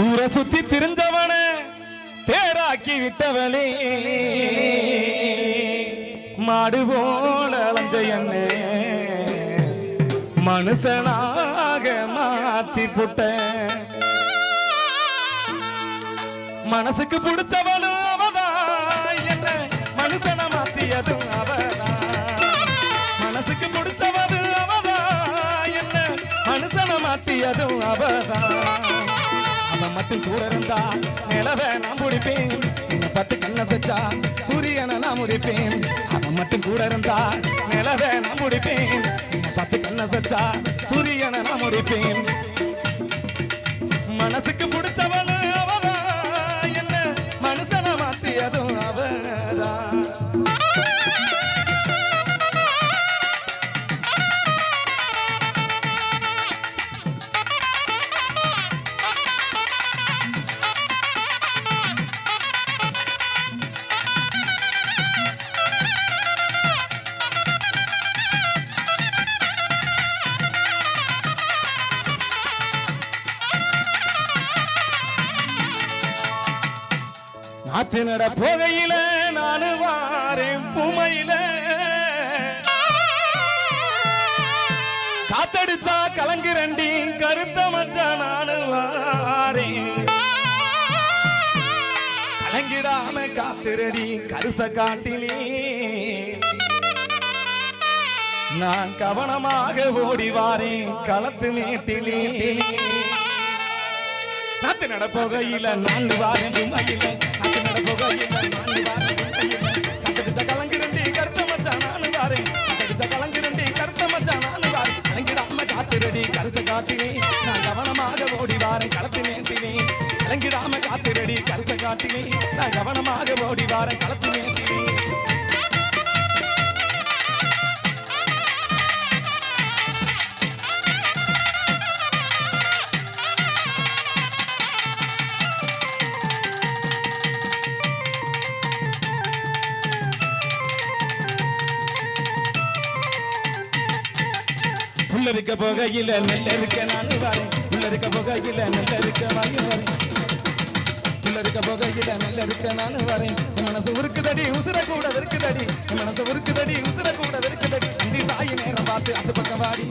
ஊரை சுத்தி திரிஞ்சவன தேராக்கி விட்டவளே மாடு போல அலைஞ்ச என்னே மனுஷனாக மாத்தி புட்ட மனசுக்கு பிடிச்சவளும் அவதான் என்ன மனுஷனை மாத்தியதும் அவதான். மனசுக்கு பிடிச்சவளும் அவதான் என்ன மனுஷனை மாத்தியதும் அவதான். மட்டும் கூட இருந்தா நிலவை நான் முடிப்பேன் என்னை பத்து கண்ண சச்சா சூரியனை நான் முடிப்பேன் அவன் மட்டும் கூட இருந்தா நிலவை நான் முடிப்பேன் என்னை பத்து கண்ண சச்சா சூரியனை நான் முடிப்பேன் மனசுக்கு பிடிச்சவ நாத்து நட போகையில நானு வாரேன் பூமையில. காத்தடிச்சா கலங்குரண்டி கருத்த மச்சா நானு வாரேன். கலங்கிடாம காத்துரடி கருச காட்டிலே. நான் கவனமாக ஓடி வாரேன் களத்து மேட்டிலே. நாத்து நட போகையில நாலு வாரம் துமையில நாத்து நட போகையில நாலு வாரம் துமையில கத்தடிச்ச கருத்த மச்சான் நாலு வாரேன் கத்தடிச்ச கலங்கிரண்டி கருத்த மச்சான் நாலு வாரேன் கலங்கிடாம காத்திரடி கரச காட்டினே நான் கவனமாக ஓடி வாரேன் களத்து நேட்டினே கலங்கிடாம காத்திரடி கரச காட்டினே நான் கவனமாக உள்ள இருக்க போகையில நெல்ல இருக்க நானு வரேன். உள்ள இருக்க போகையில நெல்ல இருக்க வாங்கி வரேன். உள்ள இருக்க போகையில நெல்ல இருக்க நானு வரேன். மனசு உருக்குதடி உசுர கூட வெறுக்குதடி. மனசு உருக்குதடி உசுர கூட வெறுக்குதடி. அந்தி சாயி நேரம் பார்த்து அது பக்கம் வாடி.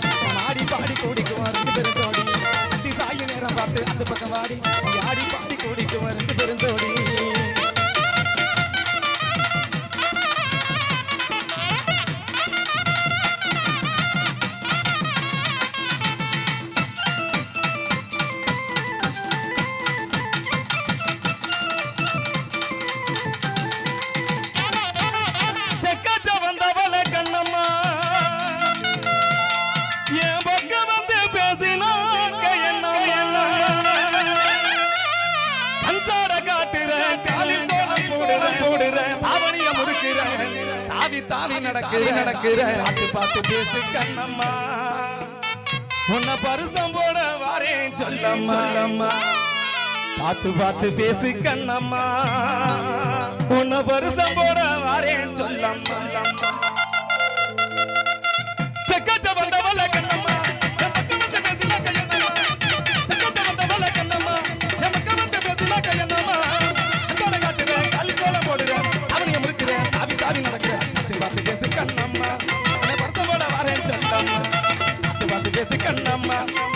தாவி தாவி நடக்குற நடக்குற பார்த்து பார்த்து பேசு கண்ணம்மா. உன்னை பரிசம் போட வாரேன் சொல்லம்மா சொல்லம்மா. பார்த்து பார்த்து பேசு கண்ணம்மா. உன்னை பரிசம் போட வாரேன் சொல்லம்மா. கண்ணம்மா. வருஷம் போல வரேன் சொல்லம்மா. பார்த்து பேசு கண்ணம்மா.